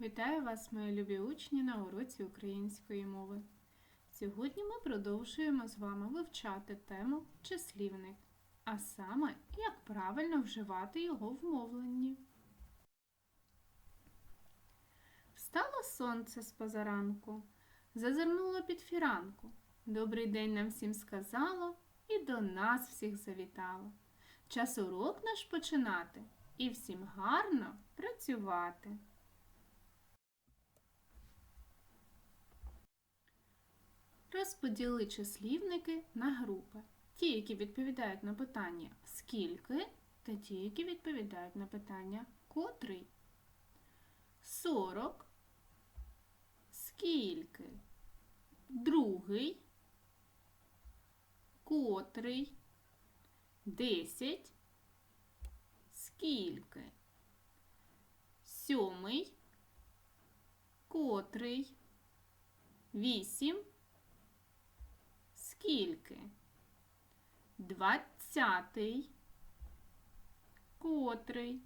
Вітаю вас, мої любі учні, на уроці української мови. Сьогодні ми продовжуємо з вами вивчати тему числівник, а саме, як правильно вживати його в мовленні. Встало сонце з позаранку, зазирнуло під фіранку. Добрий день нам всім сказало і до нас всіх завітало. Час урок наш починати і всім гарно працювати. Розподіли числівники на групи. Ті, які відповідають на питання скільки, та ті, які відповідають на питання котрий. 40. Скільки? Другий. Котрий. 10. Скільки? Сьомий. Котрий. Вісім. Скільки? Двадцятий. Котрий?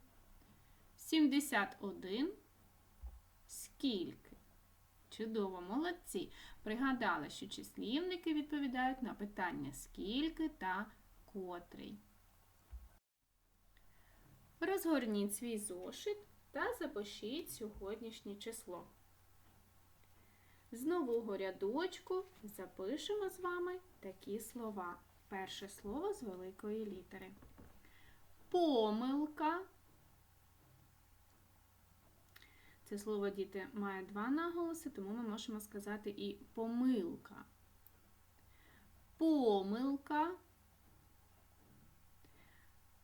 Сімдесят один. Скільки? Чудово, молодці. Пригадали, що числівники відповідають на питання скільки та котрий. Розгорніть свій зошит та запишіть сьогоднішнє число. З нового рядочку запишемо з вами такі слова. Перше слово з великої літери. Помилка. Це слово діти має два наголоси, тому ми можемо сказати і помилка. Помилка.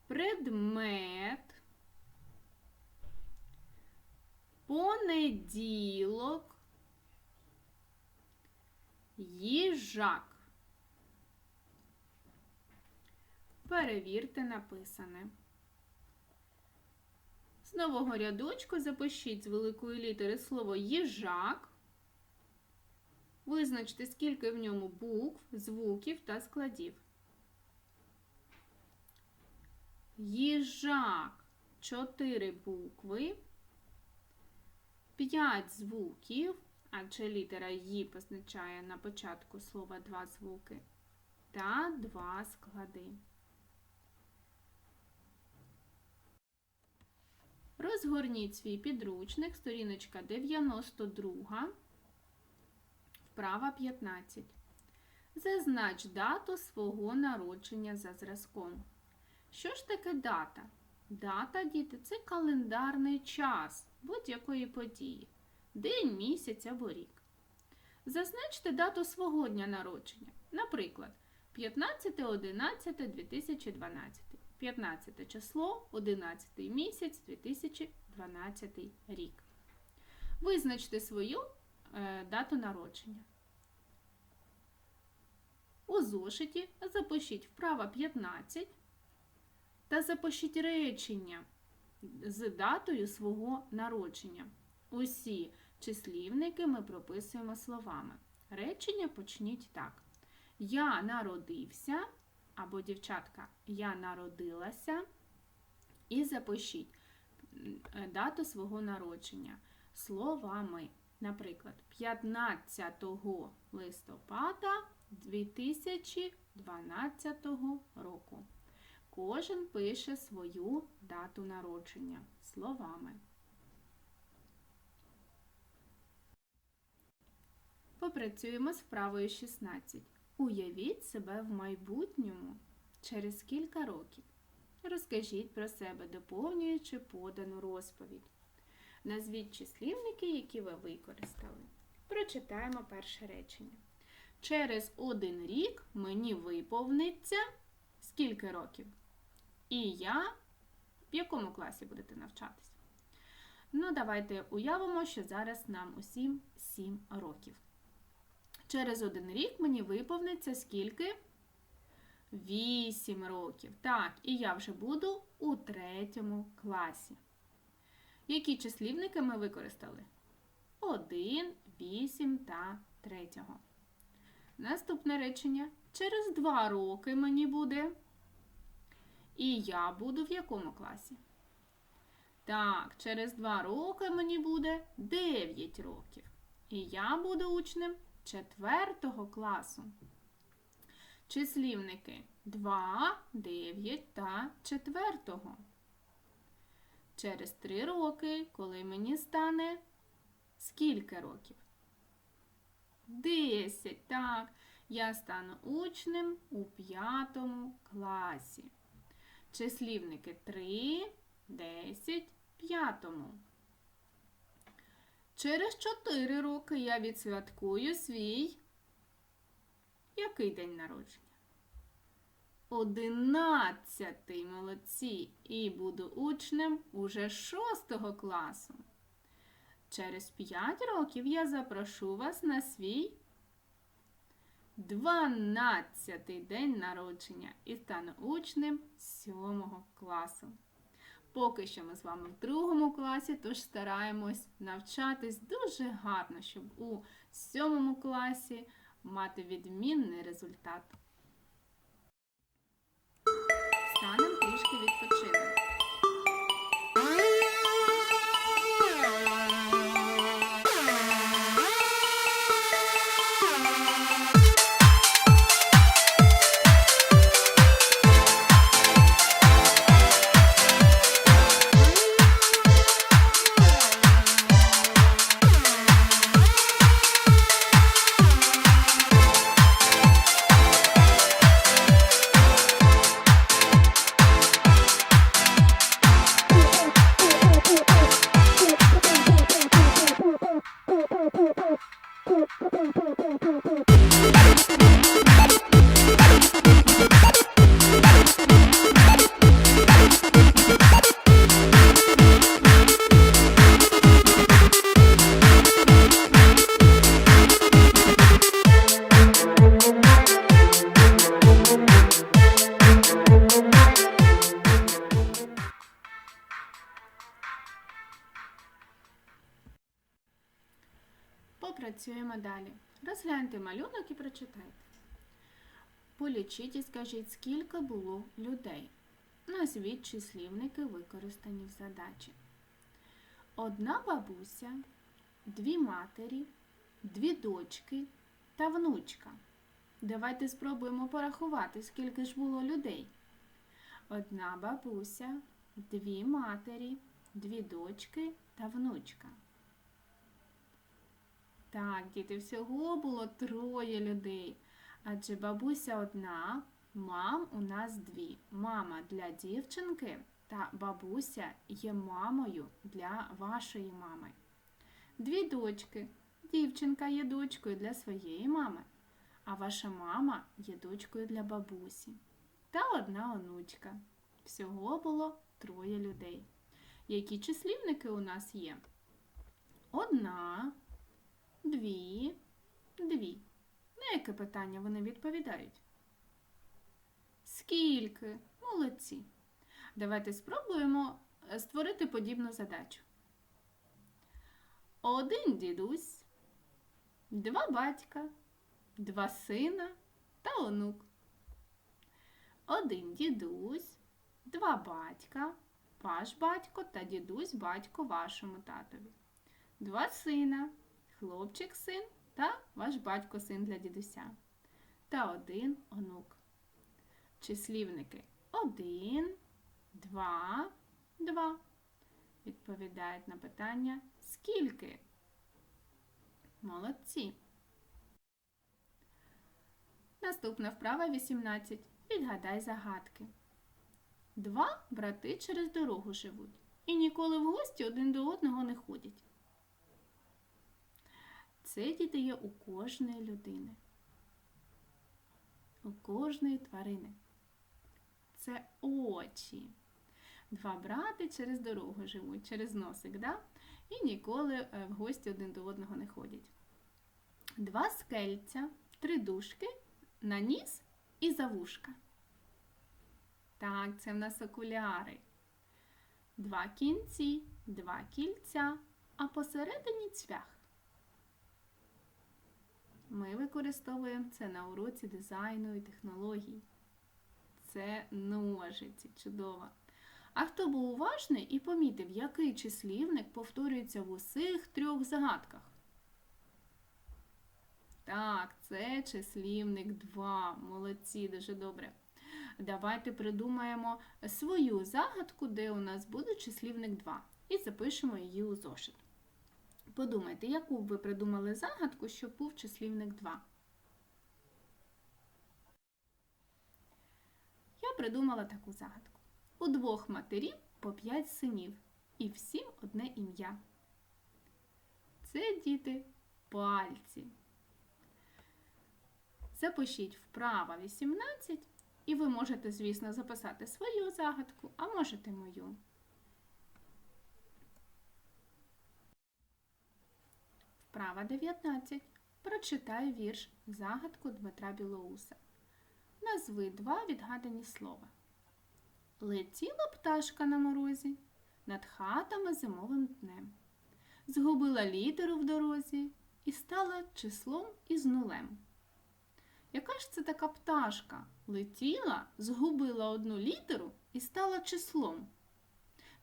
Предмет. Понеділок. Їжак. Перевірте написане. З нового рядочку запишіть з великої літери слово їжак. Визначте, скільки в ньому букв, звуків та складів. Їжак. Чотири букви, п'ять звуків, адже літера «ї» позначає на початку слова два звуки, та два склади. Розгорніть свій підручник, сторіночка 92, вправа 15. Зазнач дату свого народження за зразком. Що ж таке дата? Дата, діти, це календарний час будь-якої події. День, місяць або рік. Зазначте дату свого дня народження. Наприклад, 15.11.2012. 15 число, 11 місяць 2012 рік. Визначте свою е, дату народження. У зошиті запишіть вправа 15 та запишіть речення з датою свого народження. Усі числівники ми прописуємо словами. Речення почніть так. Я народився, або дівчатка, я народилася. І запишіть дату свого народження словами. Наприклад, 15 листопада 2012 року. Кожен пише свою дату народження словами. Попрацюємо з вправою 16. Уявіть себе в майбутньому через кілька років. Розкажіть про себе, доповнюючи подану розповідь. Назвіть числівники, які ви використали. Прочитаємо перше речення. Через один рік мені виповниться скільки років? І я в якому класі будете навчатися? Ну, давайте уявимо, що зараз нам усім 7 років. Через один рік мені виповниться скільки? 8 років. Так, і я вже буду у третьому класі. Які числівники ми використали? 1, 8 та 3. Наступне речення. Через 2 роки мені буде. І я буду в якому класі? Так, через два роки мені буде 9 років. І я буду учнем 4 класу. Числівники 2, 9 та 4. Через 3 роки, коли мені стане скільки років? 10. Так, я стану учнем у 5 класі. Числівники 3, 10, 5. Через 4 роки я відсвяткую свій який день народження? Одинадцятий молодці і буду учнем уже 6 класу. Через 5 років я запрошу вас на свій 12-й день народження і стану учнем 7 класу. Поки що ми з вами в другому класі, тож стараємось навчатись дуже гарно, щоб у сьомому класі мати відмінний результат. Станемо трішки відпочинемо. Попрацюємо далі. Розгляньте малюнок і прочитайте. Полічіть і скажіть, скільки було людей. Назвіть числівники, використані в задачі. Одна бабуся, дві матері, дві дочки та внучка. Давайте спробуємо порахувати, скільки ж було людей. Одна бабуся, дві матері, дві дочки та внучка. Так, діти, всього було троє людей. Адже бабуся одна, мам у нас дві. Мама для дівчинки та бабуся є мамою для вашої мами. Дві дочки. Дівчинка є дочкою для своєї мами, а ваша мама є дочкою для бабусі. Та одна онучка. Всього було троє людей. Які числівники у нас є? Одна дві, дві. На яке питання вони відповідають? Скільки? Молодці. Давайте спробуємо е, створити подібну задачу. Один дідусь, два батька, два сина та онук. Один дідусь, два батька, ваш батько та дідусь батько вашому татові. Два сина, хлопчик син та ваш батько син для дідуся. Та один онук. Числівники один, два, два. Відповідають на питання скільки? Молодці. Наступна вправа 18. Відгадай загадки. Два брати через дорогу живуть і ніколи в гості один до одного не ходять. Діти є у кожної людини, у кожної тварини. Це очі. Два брати через дорогу живуть, через носик, да? і ніколи е, в гості один до одного не ходять. Два скельця, три дужки на ніс і за вушка. Так, це в нас окуляри. Два кінці, два кільця, а посередині цвях. Ми використовуємо це на уроці дизайну і технологій. Це ножиці, чудово. А хто був уважний і помітив, який числівник повторюється в усіх трьох загадках? Так, це числівник 2. Молодці, дуже добре. Давайте придумаємо свою загадку, де у нас буде числівник 2, і запишемо її у зошит. Подумайте, яку б ви придумали загадку, щоб був числівник 2? Я придумала таку загадку. У двох матерів по п'ять синів, і всім одне ім'я. Це діти пальці. Запишіть вправа 18, і ви можете, звісно, записати свою загадку, а можете мою. Вправа 19. Прочитай вірш загадку Дмитра Білоуса. Назви два відгадані слова. Летіла пташка на морозі над хатами зимовим днем. Згубила літеру в дорозі і стала числом із нулем. Яка ж це така пташка? Летіла, згубила одну літеру і стала числом.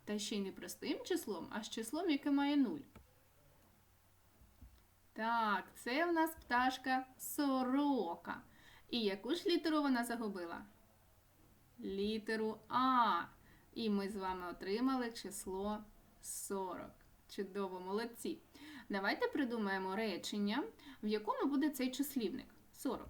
Та ще й не простим числом, а з числом, яке має нуль. Так, це в нас пташка сорока. І яку ж літеру вона загубила? Літеру А. І ми з вами отримали число 40. Чудово, молодці. Давайте придумаємо речення, в якому буде цей числівник 40.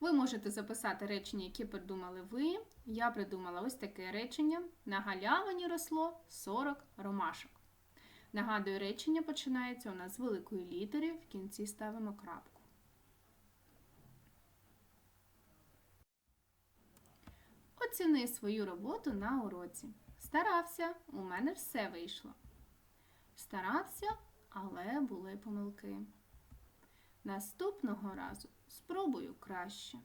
Ви можете записати речення, які придумали ви. Я придумала ось таке речення. На галявині росло 40 ромашок. Нагадую, речення починається у нас з великої літери, в кінці ставимо крапку. Оціни свою роботу на уроці. Старався, у мене все вийшло. Старався, але були помилки. Наступного разу спробую краще.